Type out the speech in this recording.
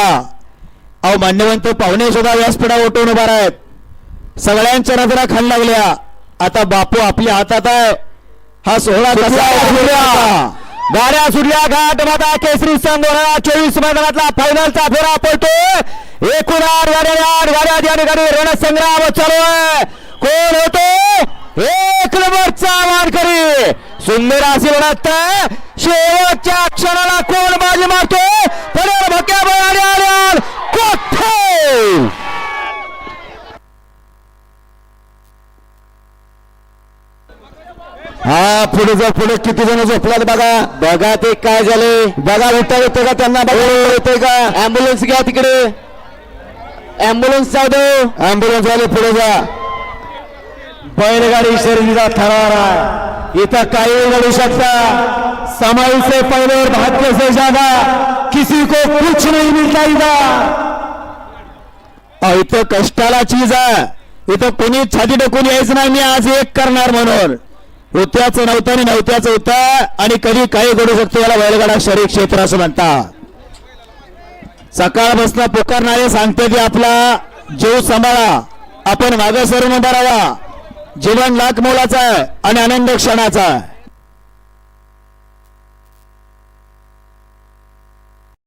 अहो मान्यवंत पाहुणे सुद्धा व्यासपीठा ओटून उभा आहेत सगळ्यांच्या नजरा खाली लागल्या. आता बापू आपल्या हातात आहे. हा सोहळा कसा? गाड्या सुटल्या घाट माता केसरी संघ दोन हजार चोवीस मैदानातला फायनलचा फेरा पडतो एकूण आठ गाड्या आठ गाड्या या ठिकाणी रणसंग्राम चालू आहे. कोण होतो? एक नंबरचा मानकरी. सुंदर असे म्हणत शेवटच्या क्षणाला कोण बाजी मारतो? हा पुढे जा पुढे. किती जण झोपलात बघा. बघा ते काय झाले बघा उठता येते का त्यांना? बघा येते का? अँब्युलन्स घ्या तिकडे. अँब्युलन्स जाऊ दे. अँब्युलन्स वाले पुढे जा. बैलगाडी शर्यतीचा आहे. इथं काही घडू शकता. समय से पहले और भाग्य से ज्यादा किसी को कुछ नहीं मिलता इथं. इथं कष्टाला चीज आहे इथं कोणी छाती टाकून यायचं नाही. मी आज एक करणार म्हणून. होत्याचं नव्हतं आणि नव्हत्याचं होतं आणि कधी काही घडू शकतो याला बैलगाडा शरीर क्षेत्र असं म्हणतात. सकाळपासून पुकारणारे सांगते की आपला जीव सांभाळा. आपण मागे सरून उभा राहा. जीवन लाख मोलाचा आहे आणि आनंद क्षणाचा आहे.